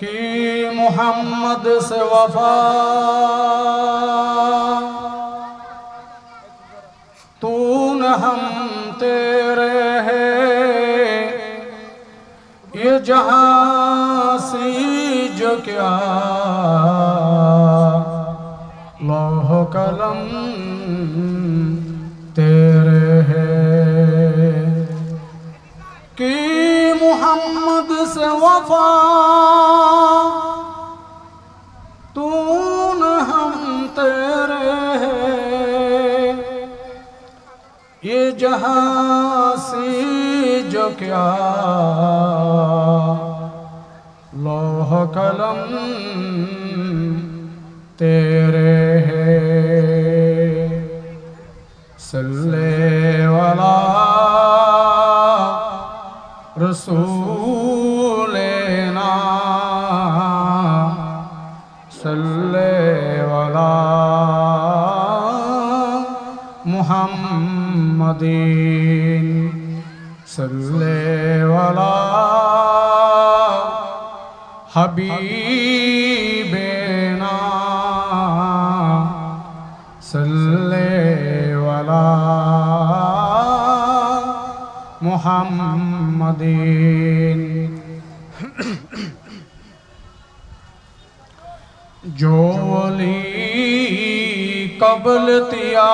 کی محمد سے وفا۔ تو نہ ہم تیرے ہے یہ جہاں سی جو کیا لوح قلم تیرے یہ جہاں سی جو کیا لوح قلم تیرے ہے صلی والا رسولنا صلی والا محمدین صلی والا حبیبنا صلی والا محمدین جو ولی قبل تیا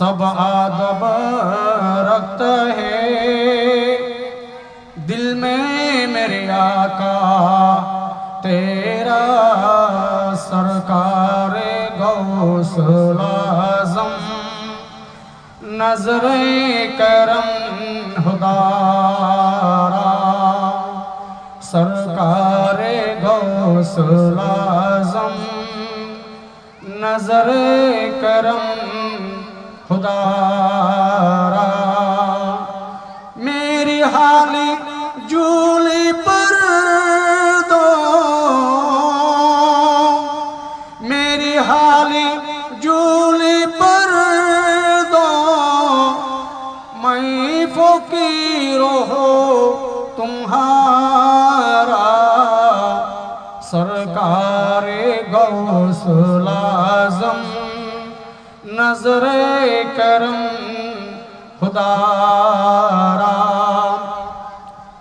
سب آدب رکھتا ہے۔ دل میں میرے آقا، تیرا سرکار غوث العظم نظر کرم خدارا سرکار غوث العظم نظر کرم دو میری حالی جولی پر دو میں فقیر ہو تمہارا نظر کرم خدارا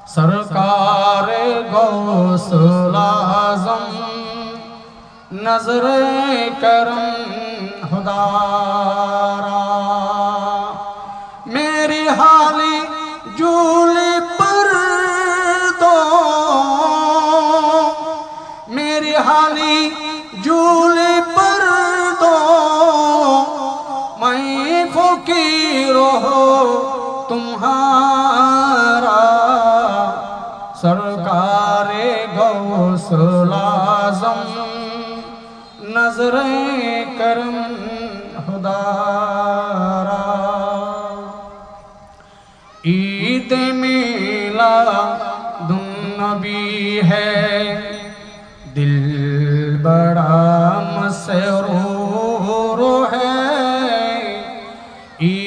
سرکار غوث العظم نظر کرم خدارا میری حالی جولی پر دو میری حالی جولی پر ہو تمہارا سرکار غوث العظم نظر کرم خدارا۔ عید میلا نبی ہے، دل بڑا مسرور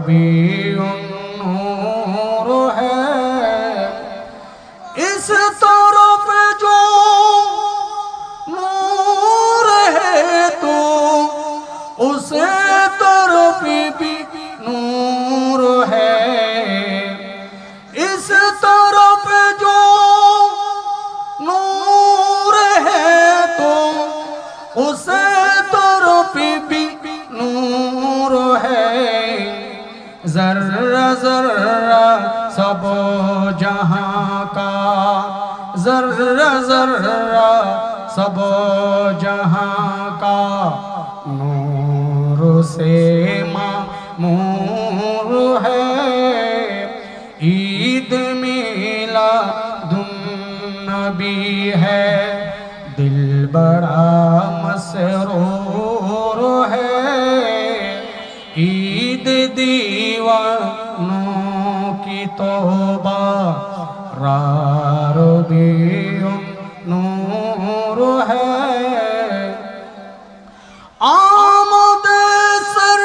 رار بھی نور ہے اس طرف جو نور ہے تو اس طرف بھی نور ہے اس طرف جو نور ہے تو اس ذرہ سب جہاں کا ذرہ ذرہ سب جہاں کا نور سے معمور ঈদ দিওয়ানো কি তোবা রারবিয়ম নূর হ্যায় আমদ সর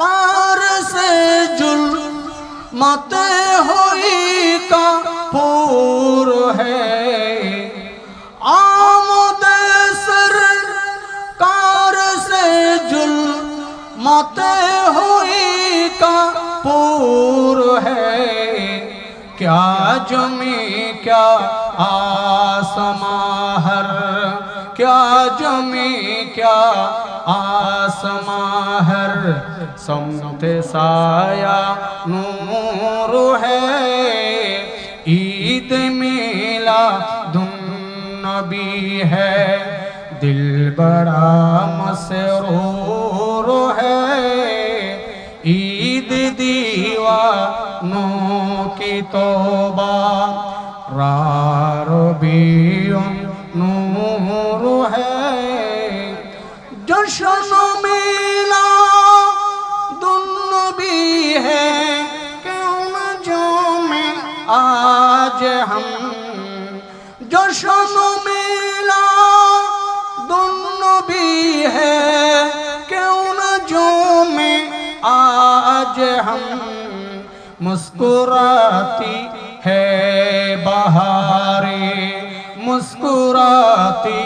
কার সে জুল মতে হই কা পুর হ্যায় جمی کیا آسماں ہر کیا جمی کیا آسماں ہر سمت سایہ نور ہے، عید میلا دن نبی ہے۔ دل بڑا مسرور ہے، عید دیوانوں মুকি তোবা। রারবিয়ন নূর হে জশন মেলা দুনবি হে, কেউ না জমে আজ হাম। জশন মেলা দুনবি হে, কেউ না জমে আজ হাম। مسکراتی ہے بہارے مسکراتی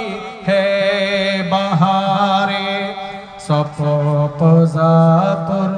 ہے بہارے سپو پزا پر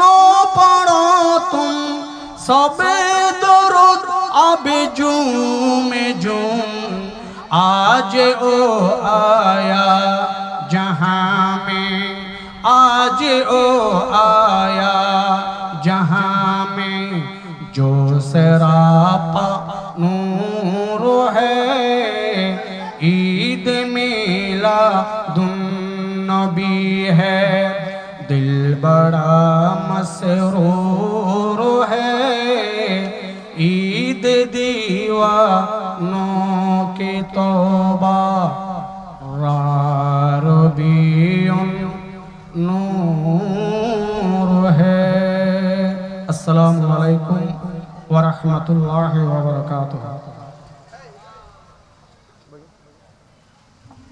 دیوانو پڑھو تم سبے درد اب جوم جوم آج او آیا جہاں میں آج او آیا جہاں میں جو سراپا نور ہے عید میلا دن نبی ہے دل بڑا مسرور ہے عید دیوانوں کی توبہ رار بھی نور ہے السلام علیکم ورحمۃ اللہ وبرکاتہ۔